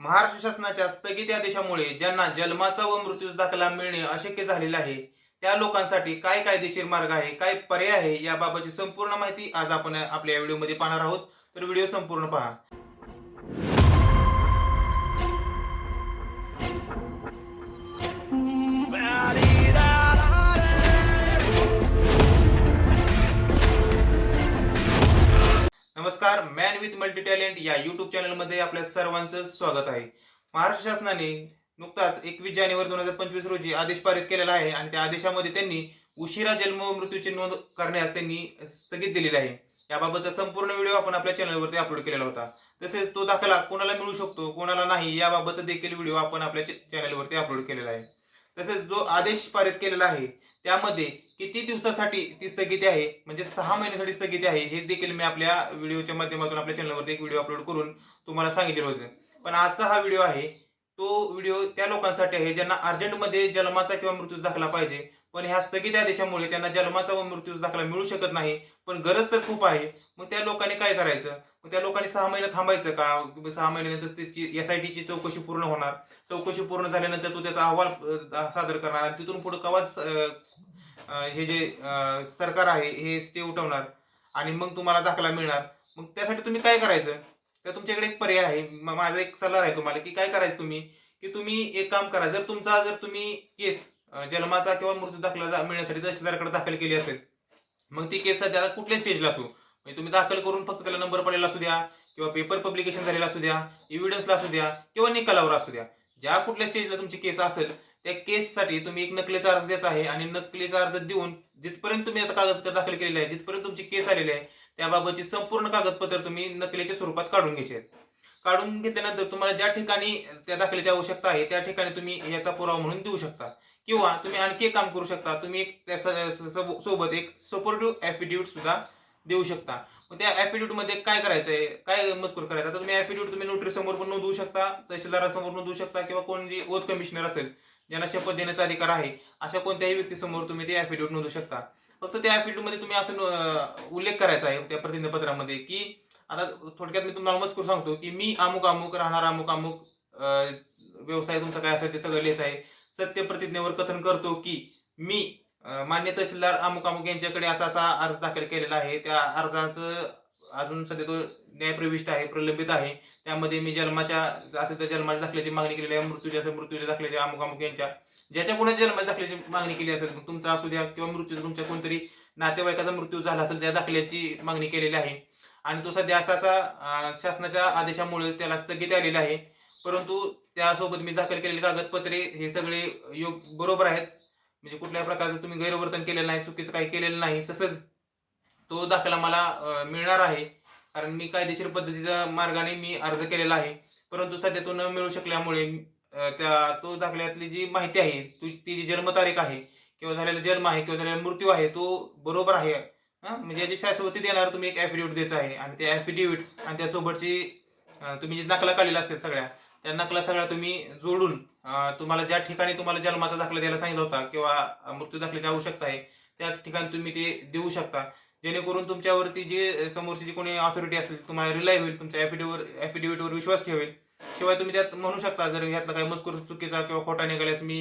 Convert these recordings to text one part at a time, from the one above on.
महाराष्ट्र शासनाच्या स्थगित आदेशामुळे ज्यांना जन्माचा व मृत्यूचा दाखला मिळणे अशक्य झालेलं आहे त्या लोकांसाठी काय कायदेशीर मार्ग आहे काय पर्याय आहे याबाबतची संपूर्ण माहिती आज आपण आपल्या व्हिडिओमध्ये पाहणार आहोत. तर व्हिडिओ संपूर्ण पहा. नमस्कार मॅन विथ मल्टी टॅलेंट या युट्यूब चॅनलमध्ये आपल्या सर्वांचं स्वागत आहे. महाराष्ट्र शासनाने नुकताच एकवीस जानेवारी दोन हजार पंचवीस रोजी आदेश पारित केलेला आहे आणि त्या आदेशामध्ये त्यांनी उशिरा जन्म व मृत्यूची नोंद करण्यास त्यांनी स्थगित दिलेली आहे. याबाबतचा संपूर्ण व्हिडिओ आपण आपल्या चॅनलवरती अपलोड केलेला होता. तसेच तो दाखला कोणाला मिळू शकतो कोणाला नाही याबाबतचा देखील व्हिडिओ आपण आपल्या चॅनलवरती अपलोड केलेला आहे. तसेच जो आदेश पारित केलेला आहे त्यामध्ये किती दिवसासाठी ती स्थगिती आहे? म्हणजे सहा महिन्यासाठी स्थगिती आहे हे देखील मी आपल्या व्हिडिओच्या माध्यमातून आपल्या चॅनलवरती एक व्हिडिओ अपलोड करून तुम्हाला सांगितलेलं होतं. पण आजचा हा व्हिडिओ आहे तो व्हिडिओ त्या लोकांसाठी आहे ज्यांना अर्जंटमध्ये जन्माचा किंवा मृत्यूचा दाखला पाहिजे. पण ह्या स्थगित आदेशामुळे त्यांना जन्माचा व मृत्यूचा दाखला मिळू शकत नाही. पण गरज तर खूप आहे. मग त्या लोकांनी काय करायचं? मग त्या लोकांनी सहा महिने थांबायचं का? सहा महिन्यानंतर त्याची एस आय टीची चौकशी पूर्ण होणार. चौकशी पूर्ण झाल्यानंतर तू त्याचा अहवाल सादर करणार आणि तिथून पुढे कवाच हे जे सरकार आहे हे ते उठवणार आणि मग तुम्हाला दाखला मिळणार. मग त्यासाठी तुम्ही काय करायचं? तर तुमच्याकडे एक पर्याय आहे. माझा एक सल्ला आहे तुम्हाला की काय करायचं तुम्ही? की तुम्ही एक काम करा. जर तुमचा जर तुम्ही केस जन्माचा किंवा मृत्यू दाखला जा- मिळण्यासाठी तहसीलदाराकडे दाखल केली असेल मग ती केस सध्या कुठल्या स्टेजला असो? म्हणजे तुम्ही दाखल करून फक्त त्याला नंबर पडलेला असू द्या किंवा पेपर पब्लिकेशन झालेला असू द्या एव्हिडन्सला असू द्या किंवा निकालावर असू द्या. ज्या कुठल्या स्टेजला तुमची केस असेल त्या केससाठी तुम्ही एक नकलीचा अर्ज द्यायचा आहे आणि नकलीचा अर्ज देऊन जिथपर्यंत तुम्ही आता कागदपत्र दाखल केलेले आहे जिथपर्यंत तुमची केस आलेली आहे त्याबाबतची संपूर्ण कागदपत्र तुम्ही नकलीच्या स्वरूपात काढून घ्यायचे आहेत. काढून घेतल्यानंतर तुम्हाला ज्या ठिकाणी त्या दाखल्याची आवश्यकता आहे त्या ठिकाणी तुम्ही याचा पुरावा म्हणून देऊ शकता. किंवा तुम्ही आणखी एक काम करू शकता तुम्ही एक त्या सोबत एक सपोर्टिव्ह ॲफिडेविट सुद्धा देऊ शकता. मग त्या ॲफिडेविट काय करायचं आहे काय मजकूर करायचा? तर तुम्ही ॲफिडेविट तुम्ही नोटरीसमोर पण नोंदवू शकता तहसीलदारासमोर नोंदवू शकता किंवा कोण जे ओथ कमिशनर असेल ज्यांना शपथ देण्याचा अधिकार आहे अशा कोणत्याही व्यक्तीसमोर तुम्ही ते ॲफिडेविट नोंदवू शकता. फक्त त्या ॲफिडेविटमध्ये तुम्ही असं उल्लेख करायचा आहे त्या प्रतिज्ञापत्रामध्ये की आता थोडक्यात मी तुम्हाला मजकूर सांगतो की मी अमुक अमुक राहणार अमुक अमुक व्यवसाय तुमचा काय असेल ते सगळं लिहायचं आहे. सत्य प्रतिज्ञेवर कथन करतो की मी मान्य तहसीलदार अमुक अमुक यांच्याकडे असा असा अर्ज दाखल केलेला आहे. त्या अर्जाचं अजून सध्या तो न्यायप्रविष्ट आहे प्रलंबित आहे. त्यामध्ये मी जन्माच्या असेल तर जन्माच्या दाखल्याची मागणी केलेली आहे मृत्यूच्या असेल मृत्यूच्या दाखल्याच्या अमुक अमुक यांच्या. ज्याच्या कोणाच्या जन्माच्या दाखल्याची मागणी केली असेल मग तुमचा असू द्या किंवा मृत्यू तुमच्या कोणतरी नातेवाईकाचा मृत्यू झाला असेल त्या दाखल्याची मागणी केलेली आहे. आणि तो सध्या असा असा शासनाच्या आदेशामुळे त्याला स्थगित आलेला आहे. परंतु त्यासोबत मी दाखल केलेली कागदपत्रे हे सगळे योग बरोबर आहेत. म्हणजे कुठल्याही प्रकारचं तुम्ही गैरवर्तन केलेलं नाही चुकीचं काही केलेलं नाही तसंच तो दाखला मला मिळणार आहे. कारण मी कायदेशीर पद्धतीच्या मार्गाने मी अर्ज केलेला आहे. परंतु सध्या तो न मिळू शकल्यामुळे त्या तो दाखल्यातली जी माहिती आहे ती जी जन्मतारीख आहे किंवा झालेला जन्म आहे किंवा झालेला मृत्यू आहे तो बरोबर आहे. म्हणजे याची शाश्वती देणार तुम्ही एक ॲफिडेविट द्यायचा आहे. आणि ते ॲफिडेविट आणि त्यासोबतची तुम्ही जी दाखला काढलेला असतील सगळ्या त्या नकला सगळ्या तुम्ही जोडून तुम्हाला ज्या ठिकाणी तुम्हाला जन्माचा दाखला द्यायला सांगितला होता किंवा मृत्यू दाखल्याची आवश्यकता आहे त्या ठिकाणी तुम्ही ते देऊ शकता. जेणेकरून तुमच्यावरती जे समोरची जी कोणी ऑथॉरिटी असेल तुम्हाला रिलाय होईल तुमच्या ॲफिडेवर ॲफिडेव्हिटवर विश्वास ठेवेल. शिवाय तुम्ही त्यात म्हणू शकता जर यातला काही मजकूर चुकीचा किंवा खोटा निघाल्यास मी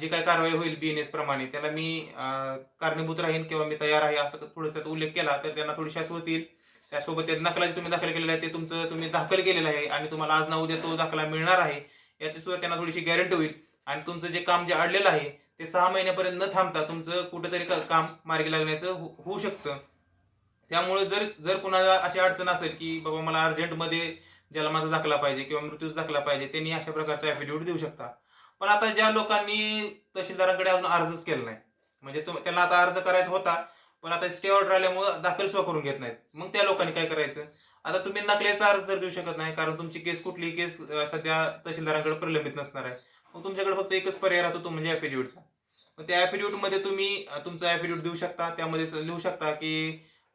जी काय कारवाई होईल बी एन एस प्रमाणे त्याला मी कारणीभूत राहीन किंवा मी तयार आहे असं थोडंसं उल्लेख केला तर त्यांना थोडी शाश्वत येईल. त्यासोबत त्या नकला जे तुम्ही दाखल केलेला आहे ते तुमचं तुम्ही दाखल केलेलं आहे आणि तुम्हाला आज ना उद्या तो दाखला मिळणार आहे याची सुद्धा त्यांना थोडीशी गॅरंटी होईल. आणि तुमचं जे काम जे अडलेलं आहे ते सहा महिन्यापर्यंत न थांबता तुमचं कुठेतरी काम मार्गी लागण्याचं हो-, होऊ शकतं. त्यामुळे जर जर कुणाला अशी अडचण असेल की बाबा मला अर्जंटमध्ये माझा दाखला पाहिजे किंवा मृत्यूचा दाखला पाहिजे त्यांनी अशा प्रकारचा ॲफिडेव्हिट देऊ शकता. पण आता ज्या लोकांनी तहसीलदारांकडे अजून अर्जच केला नाही म्हणजे तो- त्यांना आता अर्ज करायचा होता पण आता स्टे ऑर्डर आल्यामुळे दाखल सुद्धा करून घेत नाहीत. मग त्या लोकांनी काय करायचं? आता तुम्ही नकलेचा अर्ज तर देऊ शकत नाही कारण तुमची केस कुठली केस सध्या तहसीलदारांकडे प्रलंबित नसणार आहे. मग तुमच्याकडे फक्त एकच पर्याय राहतो तो म्हणजे ॲफिडेविटचा मग त्या ॲफिडेविट तुम्ही तुमचा ॲफिडेविट देऊ शकता त्यामध्ये लिहू शकता की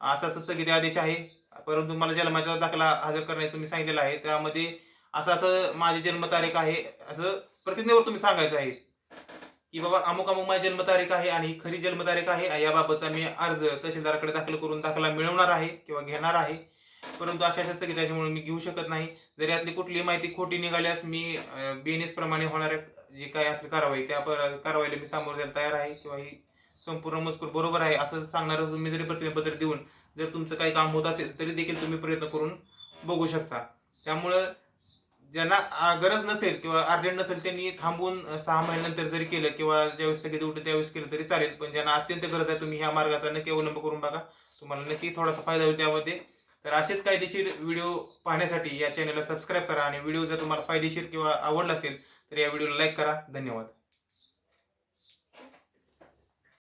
असं असं स्थगिती आदेश आहे. परंतु मला जन्माचा दाखला हजर करण्याचं तुम्ही सांगितलेलं आहे त्यामध्ये असं असं माझी जन्मतारीख आहे असं प्रतिज्ञेवर तुम्ही सांगायचं आहे. की बाबा अमुक अमुक माझी जन्मतारीख आहे आणि खरी जन्मतारीख आहे. याबाबतचा मी अर्ज तहसीलदाराकडे दाखल करून दाखला मिळवणार आहे किंवा घेणार आहे. परंतु अशा असतं की त्याच्यामुळे मी घेऊ शकत नाही. जर यातली कुठलीही माहिती खोटी निघाल्यास मी बीएनएस प्रमाणे होणाऱ्या जी काय असेल कारवाई त्या कारवाईला मी सामोरं जायला तयार आहे किंवा ही संपूर्ण मजकूर बरोबर आहे असं सांगणारं तुम्ही जरी प्रतिज्ञापत्र देऊन जर तुमचं काही काम होत असेल तरी देखील तुम्ही प्रयत्न करून बघू शकता. त्यामुळं ज्यांना गरज नसेल किंवा अर्जंट नसेल त्यांनी थांबून सहा महिन्यानंतर जरी केलं किंवा ज्यावेळेस स्थगित उठे त्यावेळेस केलं तरी चालेल. पण ज्यांना अत्यंत गरज आहे तुम्ही ह्या मार्गाचा नक्की अवलंब करून बघा. तुम्हाला नक्की थोडासा फायदा होईल त्यामध्ये. तर असेच कायदेशीर व्हिडिओ पाहण्यासाठी या चॅनलला सबस्क्राईब करा आणि व्हिडिओ जर तुम्हाला फायदेशीर किंवा आवडला असेल तर या व्हिडिओला लाईक करा. धन्यवाद.